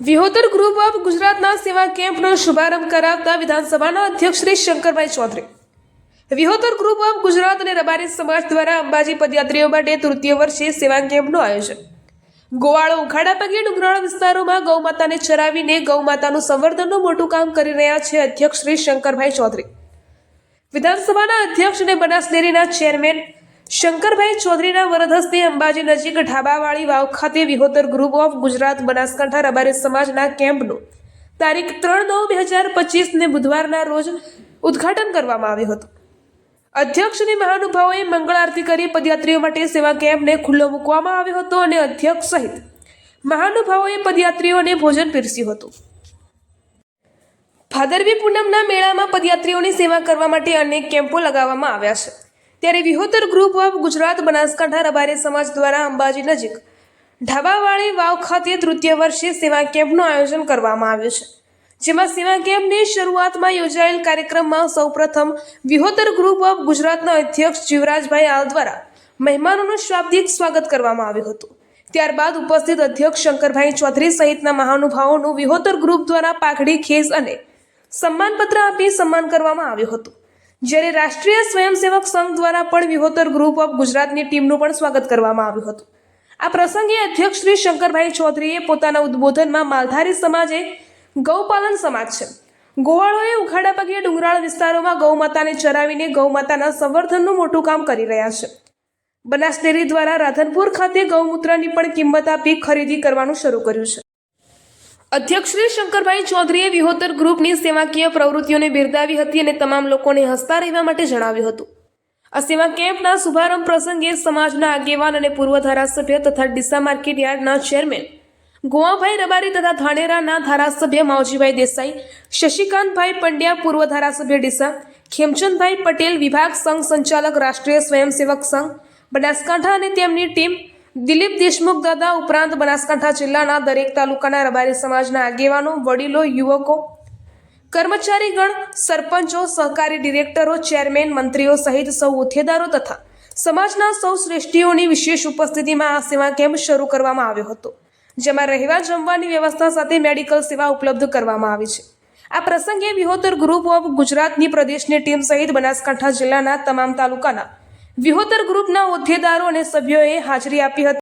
Vihotar group of ગુજરાતના સેવા કેમ્પનો શુભારંભ કરાવતા વિધાનસભાના અધ્યક્ષ શ્રી શંકરભાઈ ચૌધરી. વિહોતર ગ્રુપ ઓફ ગુજરાત અને રબારી સમાજ દ્વારા અંબાજી પદયાત્રીઓ માટે તૃતીય વર્ષે સેવા કેમ્પનું આયોજન. ગોવાળો ઉખાડા પગે ડુંગરાળ વિસ્તારોમાં ગૌમાતાને ચરાવીને ગૌમાતાનું સંવર્ધનનું મોટું કામ કરી રહ્યા છે અધ્યક્ષ શ્રી શંકરભાઈ ચૌધરી. વિધાનસભાના અધ્યક્ષ અને બનાસ ડેરીના ચેરમેન શંકરભાઈ ચૌધરીના વરદ અંબાજી નજીક ઢાબાવાળી વાવ ખાતે વિહોતર ગ્રુપ ઓફ ગુજરાત બનાસકાંઠા રબારી સમાજના કેમ્પનું તારીખ ત્રણ નવ બે હજાર પચીસને બુધવારના રોજ ઉદ્ઘાટન કરવામાં આવ્યું હતું. અધ્યક્ષ અને મહાનુભાવોએ મંગળ આરતી કરી પદયાત્રીઓ માટે સેવા કેમ્પને ખુલ્લો મૂકવામાં આવ્યો હતો અને અધ્યક્ષ સહિત મહાનુભાવોએ પદયાત્રીઓને ભોજન પીરસ્યું હતું. ભાદરવી પૂનમના મેળામાં પદયાત્રીઓની સેવા કરવા માટે અનેક કેમ્પો લગાવવામાં આવ્યા છે. ત્યારે વિહોતર ગ્રુપ ઓફ ગુજરાત બનાસકાંઠા રબારી સમાજ દ્વારા અંબાજી નજીક ઢાબાવાળી વાવ ખાતે તૃતીય વર્ષે સેવા કેમ્પનું આયોજન કરવામાં આવ્યું છે. જેમાં સેવા કેમ્પની શરૂઆતમાં યોજાયેલ કાર્યક્રમમાં સૌપ્રથમ વિહોતર ગ્રુપ ઓફ ગુજરાતના અધ્યક્ષ જીવરાજભાઈ આલ દ્વારા મહેમાનોનું શાબ્દિક સ્વાગત કરવામાં આવ્યું હતું. ત્યારબાદ ઉપસ્થિત અધ્યક્ષ શંકરભાઈ ચૌધરી સહિતના મહાનુભાવોનું વિહોતર ગ્રુપ દ્વારા પાઘડી ખેસ અને સન્માનપત્ર આપી સન્માન કરવામાં આવ્યું હતું. જ્યારે રાષ્ટ્રીય સ્વયંસેવક સંઘ દ્વારા પણ વિહોતર ગ્રુપ ઓફ ગુજરાતની ટીમનું પણ સ્વાગત કરવામાં આવ્યું હતું. આ પ્રસંગે અધ્યક્ષ શ્રી શંકરભાઈ ચૌધરીએ પોતાના ઉદ્બોધનમાં માલધારી સમાજે ગૌપાલન સમાજ છે. ગોવાળોએ ઉખાડા પગે ડુંગરાળ વિસ્તારોમાં ગૌમાતાને ચરાવીને ગૌમાતાના સંવર્ધનનું મોટું કામ કરી રહ્યા છે. બનાસ દ્વારા રાધનપુર ખાતે ગૌમૂત્રની પણ કિંમત આપી ખરીદી કરવાનું શરૂ કર્યું છે. અધ્યક્ષ શ્રી શંકરભાઈ ચૌધરીએ વિહોતર ગ્રુપની સેવાકીય પ્રવૃત્તિઓને બિરદાવી હતી અને તમામ લોકોને હસતા રહેવા માટે જણાવ્યું હતું. આ સેવા કેમ્પના શુભારંભ પ્રસંગે સમાજના આગેવાન અને પૂર્વ ધારાસભ્ય તથા ડીસા માર્કેટ યાર્ડના ચેરમેન ગોવાભાઈ રબારી તથા ધાનેરાના ધારાસભ્ય માવજીભાઈ દેસાઈ, શશિકાંતભાઈ પંડ્યા પૂર્વ ધારાસભ્ય ડીસા, ખેમચંદભાઈ પટેલ વિભાગ સંઘ સંચાલક રાષ્ટ્રીય સ્વયંસેવક સંઘ, બનાસકાંઠા અને તેમની ટીમ દિલીપ દેશમુખ દાદા ઉપરાંત બનાસકાંઠા જિલ્લાના દરેક તાલુકાના રબારી સમાજના આગેવાનો, વડીલો, યુવકો, કર્મચારીગણ, સરપંચો, સહકારી ડિરેક્ટરો, ચેરમેન, મંત્રીઓ સહિત સૌ હોદ્દેદારો તથા સમાજના સૌ શ્રેષ્ઠીઓની વિશેષ ઉપસ્થિતિમાં આ સેવા કેમ્પ શરૂ કરવામાં આવ્યો હતો, જેમાં રહેવા જમવાની વ્યવસ્થા સાથે મેડિકલ સેવા ઉપલબ્ધ કરવામાં આવી છે. આ પ્રસંગે વિહોતર ગ્રુપ ઓફ ગુજરાતની પ્રદેશની ટીમ સહિત બનાસકાંઠા જિલ્લાના તમામ તાલુકાના વિહોતર ગ્રુપના હોદ્દેદારો અને સભ્યોએ હાજરી આપી હતી.